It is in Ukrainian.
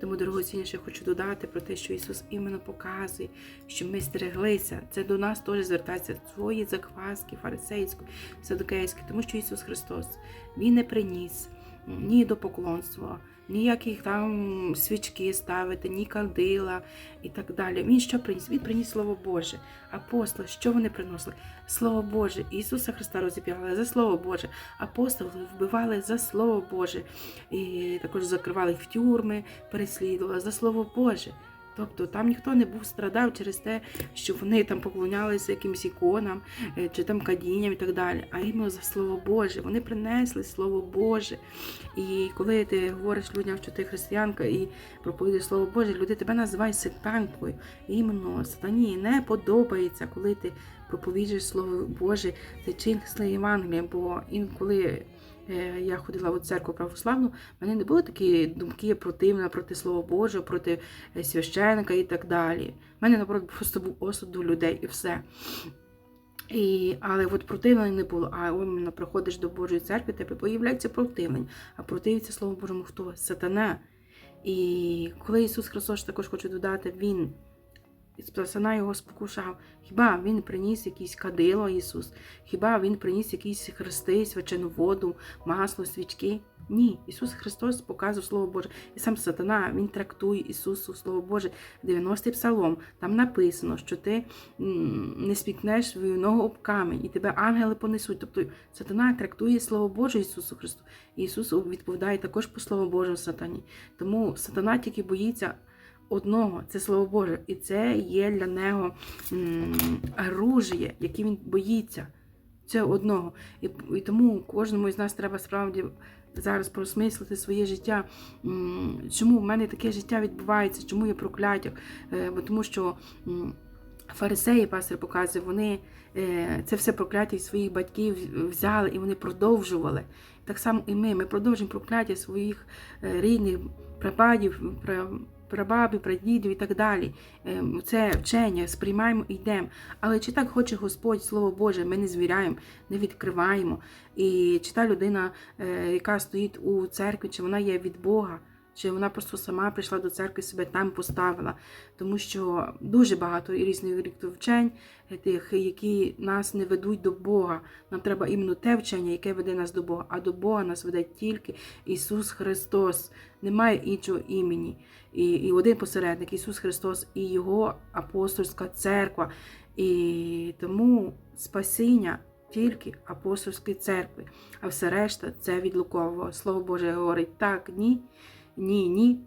Тому, дорогоцінніше, хочу додати про те, що Ісус іменно показує, що ми стереглися. Це до нас теж звертається свої закваски, фарисейської, садокейської, тому що Ісус Христос Він не приніс ні до поклонства, ніяких там свічки ставити, ні кандила і так далі. Він що приніс? Він приніс Слово Боже. Апостоли, що вони приносили? Слово Боже. Ісуса Христа розіп'яли за Слово Боже. Апостоли вбивали за Слово Боже. І також закривали їх в тюрми, переслідували за Слово Боже. Тобто там ніхто не був страдав через те, що вони там поклонялися якимось іконам е, чи там кадінням і так далі, а іменно за Слово Боже. Вони принесли Слово Боже. І коли ти говориш людям, що ти християнка і проповідуєш Слово Боже, люди тебе називають сектанткою. Іменно сатані не подобається, коли ти проповіджуєш Слово Боже, ти чинксли Євангелія, бо інколи. Е, Я ходила в церкву православну, в мене не було такі думки противна проти Слова Божого, проти е, священика і так далі. У мене, наоборот, просто був осуд до людей і все. І, але от противлення не було. А іменно приходиш до Божої церкви, тебе появляється противлення. А противиться Слову Божому хто? Сатана. І коли Ісус Христос також хочу додати, Він сатана його спокушав. Хіба він приніс якісь кадило Ісус? Хіба Він приніс якісь хрести, свячену воду, масло, свічки? Ні, Ісус Христос показує Слово Боже. І сам сатана Він трактує Ісусу Слово Боже. 90-й псалом. Там написано, що ти не спікнеш свою ногу об камінь, і тебе ангели понесуть. Тобто сатана трактує Слово Боже Ісусу Христу. І Ісус відповідає також по Слову Божому сатані. Тому сатана тільки боїться одного це Слово Боже. І це є для нього м, оружие, яке він боїться. Це одного. І, і тому кожному із нас треба справді зараз просмислити своє життя. Чому в мене таке життя відбувається, чому я прокляття? Е, Бо тому що фарисеї, пастор показує, вони е, це все прокляття своїх батьків взяли і вони продовжували. Так само і ми. Ми продовжуємо прокляття своїх е, рідних прабабів, пра- прабабів, прадідів і так далі. Ем, Це вчення, сприймаємо і йдемо. Але чи так хоче Господь, Слово Боже, ми не звіряємо, не відкриваємо. І чи та людина, е, яка стоїть у церкві, чи вона є від Бога, чи вона просто сама прийшла до церкви, себе там поставила. Тому що дуже багато і різних вчень, е, тих, які нас не ведуть до Бога. Нам треба іменно те вчення, яке веде нас до Бога. А до Бога нас веде тільки Ісус Христос. Немає іншого імені. І, і один посередник Ісус Христос і Його апостольська церква. І тому спасіння тільки апостольської церкви, а все решта це від лукового. Слово Боже говорить так, ні, ні, ні.